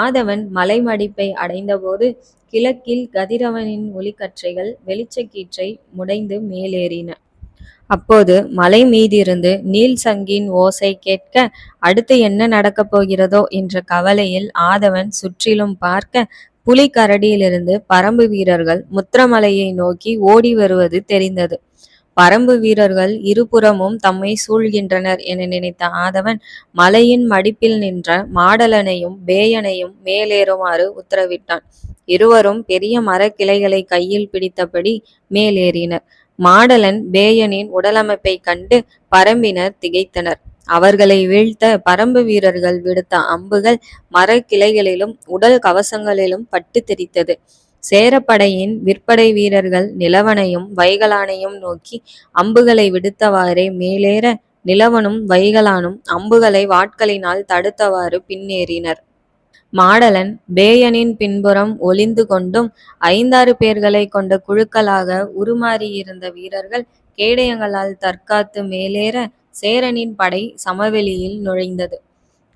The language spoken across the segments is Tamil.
ஆதவன் மலைமடிப்பை அடைந்தபோது கிழக்கில் கதிரவனின் ஒளிக்கற்றைகள் வெளிச்சக்கீற்றை முடைந்து மேலேறின. அப்போது மலை மீதிருந்து நீல் சங்கின் ஓசை கேட்க அடுத்து என்ன நடக்கப் போகிறதோ என்ற கவலையில் ஆதவன் சுற்றிலும் பார்க்க புலிக்கரடியிலிருந்து பரம்பு வீரர்கள் முத்திரமலையை நோக்கி ஓடி வருவது தெரிந்தது. பரம்பு வீரர்கள் இருபுறமும் தம்மை சூழ்கின்றனர் என நினைத்த ஆதவன் மலையின் மடிப்பில் நின்ற மாடலனையும் பேயனையும் மேலேறுமாறு உத்தரவிட்டான். இருவரும் பெரிய மரக்கிளைகளை கையில் பிடித்தபடி மேலேறினர். மாடலன் பேயனின் உடலமைப்பைக் கண்டு பரம்பினர் திகைத்தனர். அவர்களை வீழ்த்த பரம்பு வீரர்கள் விடுத்த அம்புகள் மரக்கிளைகளிலும் உடல் கவசங்களிலும் பட்டு தெரித்தது சேரப்படையின் விற்படை வீரர்கள் நிலவனையும் வைகலானையும் நோக்கி அம்புகளை விடுத்தவாறே மேலேற நிலவனும் வைகலானும் அம்புகளை வாட்களினால் தடுத்தவாறு பின்னேறினர். மாடலன் பேயனின் பின்புறம் ஒளிந்து கொண்டும் ஐந்தாறு பேர்களைக் கொண்ட குழுக்களாக உருமாறியிருந்த வீரர்கள் கேடயங்களால் தற்காத்து மேலேற சேரனின் படை சமவெளியில் நுழைந்தது.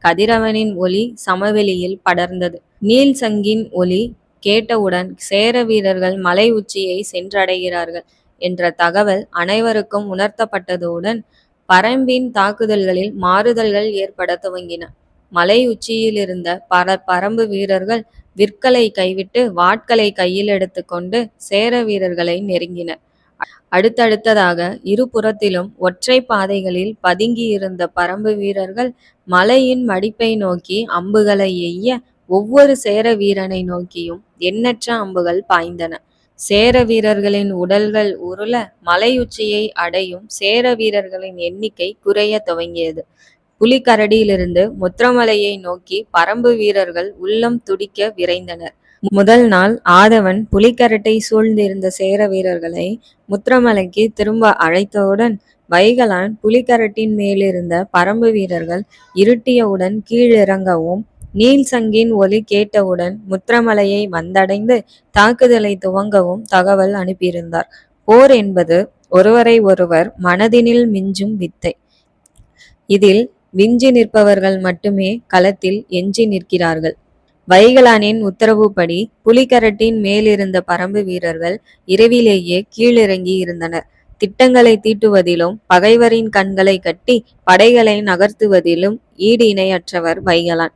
கதிரவனின் ஒளி சமவெளியில் படர்ந்தது. நீல் சங்கின் ஒலி கேட்டவுடன் சேர வீரர்கள் மலை உச்சியை சென்றடைகிறார்கள் என்ற தகவல் அனைவருக்கும் உணர்த்தப்பட்டதுடன் பரம்பின் தாக்குதல்களில் மாறுதல்கள் ஏற்படத் துவங்கின. மலை உச்சியிலிருந்த பல பரம்பு வீரர்கள் விற்களை கைவிட்டு வாட்களை கையில் கொண்டு சேர வீரர்களை நெருங்கினர். அடுத்தடுத்ததாக இருபுறத்திலும் ஒற்றை பாதைகளில் பதுங்கியிருந்த பரம்பு வீரர்கள் மலையின் மடிப்பை நோக்கி அம்புகளை எய்ய ஒவ்வொரு சேர வீரனை நோக்கியும் எண்ணற்ற அம்புகள் பாய்ந்தன. சேர வீரர்களின் உடல்கள் உருள மலையுச்சியை அடையும் சேர வீரர்களின் எண்ணிக்கை குறைய துவங்கியது. புலிக்கரடியிலிருந்து முத்திரமலையை நோக்கி பரம்பு வீரர்கள் உள்ளம் துடிக்க விரைந்தனர். முதல் நாள் ஆதவன் புலிக்கரட்டை சூழ்ந்திருந்த சேர வீரர்களை முத்திரமலைக்கு திரும்ப அழைத்தவுடன் வைகலான் புலிக்கரட்டின் மேலிருந்த பரம்பு வீரர்கள் இருட்டியவுடன் கீழிறங்கவும் நீல் சங்கின் ஒலி கேட்டவுடன் முத்திரமலையை வந்தடைந்து தாக்குதலை துவங்கவும் தகவல் அனுப்பியிருந்தார். போர் என்பது ஒருவரை ஒருவர் மனதினில் மிஞ்சும் வித்தை. இதில் விஞ்சி நிற்பவர்கள் மட்டுமே களத்தில் எஞ்சி நிற்கிறார்கள். வைகலானின் உத்தரவுப்படி புலிகரட்டின் மேலிருந்த பரம்பு வீரர்கள் இரவிலேயே கீழிறங்கி இருந்தனர். திட்டங்களை தீட்டுவதிலும் பகைவரின் கண்களை கட்டி படைகளை நகர்த்துவதிலும் ஈடு இணையற்றவர் வைகலான்.